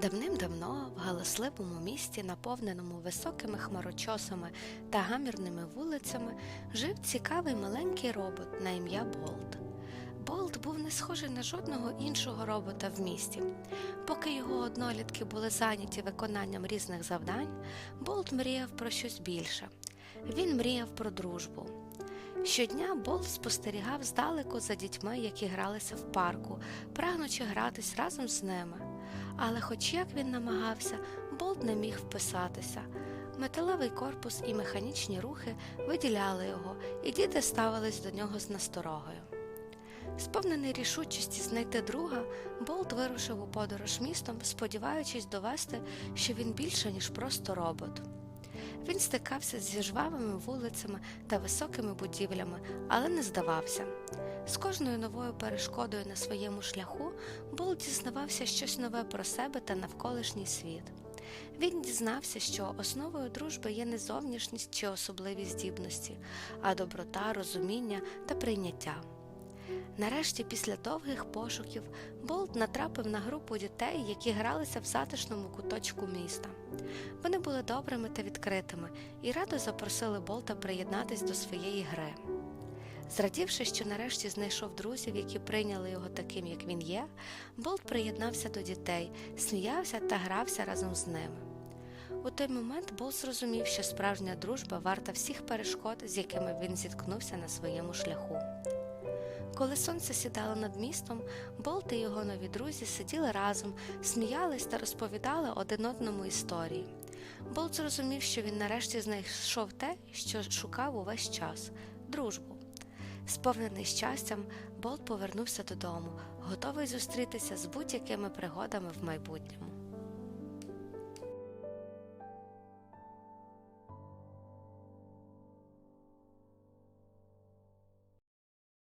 Давним-давно в галасливому місті, наповненому високими хмарочосами та гамірними вулицями, жив цікавий маленький робот на ім'я Болт. Болт був не схожий на жодного іншого робота в місті. Поки його однолітки були зайняті виконанням різних завдань, Болт мріяв про щось більше. Він мріяв про дружбу. Щодня Болт спостерігав здалеку за дітьми, які гралися в парку, прагнучи гратись разом з ними. Але, хоч як він намагався, Болт не міг вписатися. Металевий корпус і механічні рухи виділяли його, і діти ставились до нього з насторогою. Сповнений рішучості знайти друга, Болт вирушив у подорож містом, сподіваючись довести, що він більше, ніж просто робот. Він стикався зі жвавими вулицями та високими будівлями, але не здавався. З кожною новою перешкодою на своєму шляху Болт дізнавався щось нове про себе та навколишній світ. Він дізнався, що основою дружби є не зовнішність чи особливі здібності, а доброта, розуміння та прийняття. Нарешті, після довгих пошуків, Болт натрапив на групу дітей, які гралися в затишному куточку міста. Вони були добрими та відкритими і радо запросили Болта приєднатись до своєї гри. Зрадівши, що нарешті знайшов друзів, які прийняли його таким, як він є, Болт приєднався до дітей, сміявся та грався разом з ними. У той момент Болт зрозумів, що справжня дружба варта всіх перешкод, з якими він зіткнувся на своєму шляху. Коли сонце сідало над містом, Болт і його нові друзі сиділи разом, сміялись та розповідали один одному історії. Болт зрозумів, що він нарешті знайшов те, що шукав увесь час дружбу. Сповнений щастям, Болт повернувся додому, готовий зустрітися з будь-якими пригодами в майбутньому.